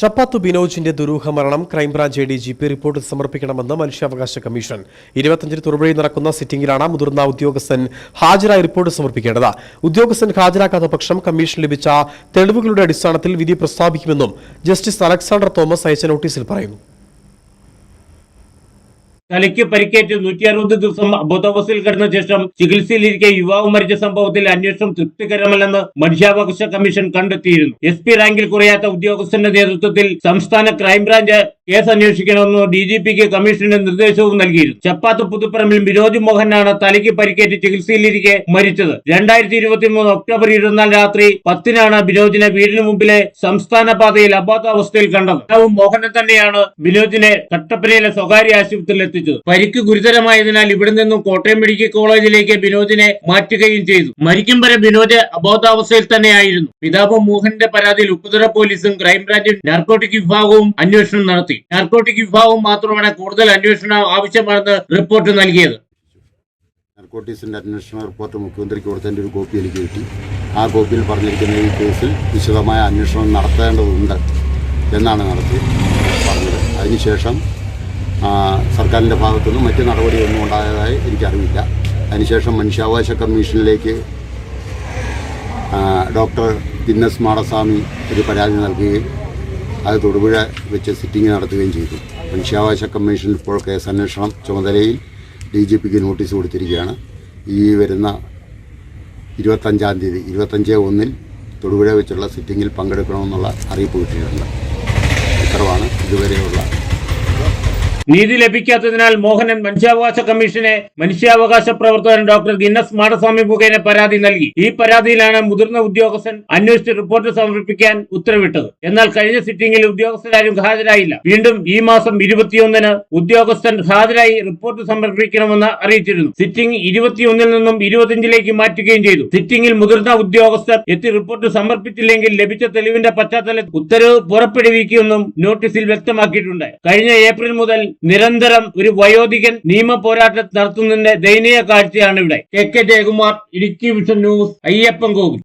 ചപ്പാത്തു ബിനോജിന്റെ ദുരൂഹ മരണം crime branch A D G P report സമർപ്പിക്കണമെന്ന് മനുഷ്യാവകാശ കമ്മീഷൻ. ഇരുപത്തഞ്ചിന് തുറവഴി നടക്കുന്ന സിറ്റിംഗിലാണ് മുതിർന്ന ഉദ്യോഗസ്ഥൻ ഹാജരായി റിപ്പോർട്ട് സമർപ്പിക്കേണ്ടത്. ഉദ്യോഗസ്ഥൻ ഹാജരാക്കാത്ത പക്ഷം കമ്മീഷൻ ലഭിച്ച തെളിവുകളുടെ അടിസ്ഥാനത്തിൽ വിധി പ്രസ്താവിക്കുമെന്നും ജസ്റ്റിസ് അലക്സാണ്ടർ തോമസ് അയച്ച നോട്ടീസിൽ പറയുന്നു. തലയ്ക്ക് പരിക്കേറ്റ് നൂറ്റി അറുപത് ദിവസം അബോധാവസ്ഥയിൽ കിടന്ന ശേഷം ചികിത്സയിലിരിക്കെ യുവാവ് മരിച്ച സംഭവത്തിൽ അന്വേഷണം തൃപ്തികരമല്ലെന്ന് മനുഷ്യാവകാശ കമ്മീഷൻ കണ്ടെത്തിയിരുന്നു. എസ് പി റാങ്കിൽ കുറയാത്ത ഉദ്യോഗസ്ഥന്റെ നേതൃത്വത്തിൽ സംസ്ഥാന ക്രൈംബ്രാഞ്ച് കേസ് അന്വേഷിക്കണമെന്ന് ഡി ജി പിക്ക് കമ്മീഷന്റെ നിർദ്ദേശവും നൽകിയിരുന്നു. ചപ്പാത്ത് പുതുപ്പറമ്പിൽ വിനോദ് മോഹനാണ് തലയ്ക്ക് പരിക്കേറ്റ് ചികിത്സയിലിരിക്കെ മരിച്ചത്. രണ്ടായിരത്തി ഇരുപത്തിമൂന്ന് ഒക്ടോബർ ഇരുപത്തിനാല് രാത്രി പത്തിനാണ് ബിനോജിനെ വീടിന് മുമ്പിലെ സംസ്ഥാന പാതയിൽ അബാധാവസ്ഥയിൽ കണ്ടത്. പിതാവ് മോഹനൻ തന്നെയാണ് ബിനോജിനെ കട്ടപ്പനയിലെ സ്വകാര്യ ആശുപത്രിയിൽ എത്തിച്ചത്. പരിക്ക് ഗുരുതരമായതിനാൽ ഇവിടെ നിന്നും കോട്ടയം മെഡിക്കൽ കോളേജിലേക്ക് ബിനോജിനെ മാറ്റുകയും ചെയ്തു. മരിക്കും വരെ ബിനോജ് അബോധാവസ്ഥയിൽ തന്നെയായിരുന്നു. പിതാവ് മോഹന്റെ പരാതിയിൽ ഉപ്പുതറ പോലീസും ക്രൈംബ്രാഞ്ചും നാർക്കോട്ടിക് വിഭാഗവും അന്വേഷണം നടത്തി. നാർക്കോട്ടിക് വിഭാഗം മാത്രമാണ് കൂടുതൽ അന്വേഷണം ആവശ്യമാണെന്ന് റിപ്പോർട്ട് നൽകിയത്. നാർക്കോട്ടിക്സിന്റെ അന്വേഷണ റിപ്പോർട്ട് മുഖ്യമന്ത്രിക്ക് കൊടുത്തതിന്റെ ഒരു കോപ്പി എനിക്ക് കിട്ടി. ആ കോപ്പിയിൽ പറഞ്ഞിരിക്കുന്ന ഈ കേസിൽ വിശദമായ അന്വേഷണം നടത്തേണ്ടതുണ്ട് എന്നാണ് നടത്തി പറഞ്ഞത്. അതിനുശേഷം സർക്കാരിന്റെ ഭാഗത്തുനിന്നും മറ്റ് നടപടിയൊന്നും ഉണ്ടായതായി എനിക്കറിവില്ല. അതിനുശേഷം മനുഷ്യാവകാശ കമ്മീഷനിലേക്ക് ഡോക്ടർ ദിന്നസ് മാടസ്വാമി ഒരു പരാതി നൽകുകയും അത് തൊടുപുഴ വെച്ച് സിറ്റിംഗ് നടത്തുകയും ചെയ്തു. മനുഷ്യാവകാശ കമ്മീഷൻ ഇപ്പോൾ കേസ് അന്വേഷണം ചുമതലയിൽ ഡി ജി പിക്ക് നോട്ടീസ് കൊടുത്തിരിക്കുകയാണ്. ഈ വരുന്ന ഇരുപത്തഞ്ചാം തീയതി ഇരുപത്തഞ്ച് ഒന്നിൽ തൊടുപുഴ വെച്ചുള്ള സിറ്റിങ്ങിൽ പങ്കെടുക്കണമെന്നുള്ള അറിയിപ്പ് കിട്ടിയിട്ടുണ്ട്. ഇത്രമാണ് ഇതുവരെയുള്ള നീതി ലഭിക്കാത്തതിനാൽ മോഹനൻ മനുഷ്യാവകാശ കമ്മീഷനെ മനുഷ്യാവകാശ പ്രവർത്തകൻ ഡോക്ടർ ഗിന്നസ് മാടസ്വാമി മുഖേന പരാതി നൽകി. ഈ പരാതിയിലാണ് മുതിർന്ന ഉദ്യോഗസ്ഥൻ അന്വേഷിച്ച് റിപ്പോർട്ട് സമർപ്പിക്കാൻ ഉത്തരവിട്ടത്. എന്നാൽ കഴിഞ്ഞ സിറ്റിംഗിൽ ഉദ്യോഗസ്ഥരാരും ഹാജരായില്ല. വീണ്ടും ഈ മാസം ഇരുപത്തിയൊന്നിന് ഉദ്യോഗസ്ഥൻ ഹാജരായി റിപ്പോർട്ട് സമർപ്പിക്കണമെന്ന് അറിയിച്ചിരുന്നു. സിറ്റിംഗ് ഇരുപത്തിയൊന്നിൽ നിന്നും ഇരുപത്തിയഞ്ചിലേക്ക് മാറ്റുകയും ചെയ്തു. സിറ്റിംഗിൽ മുതിർന്ന ഉദ്യോഗസ്ഥർ എത്തി റിപ്പോർട്ട് സമർപ്പിച്ചില്ലെങ്കിൽ ലഭിച്ച തെളിവിന്റെ പശ്ചാത്തലത്തിൽ ഉത്തരവ് പുറപ്പെടുവിക്കുമെന്നും നോട്ടീസിൽ വ്യക്തമാക്കിയിട്ടുണ്ട്. കഴിഞ്ഞ ഏപ്രിൽ മുതൽ നിരന്തരം ഒരു വയോധികൻ നിയമ പോരാട്ടം നടത്തുന്നതിന്റെ ദയനീയ കാഴ്ചയാണ് ഇവിടെ. K. K. Jayakumar Idukki vision news Ayyappan Kovil.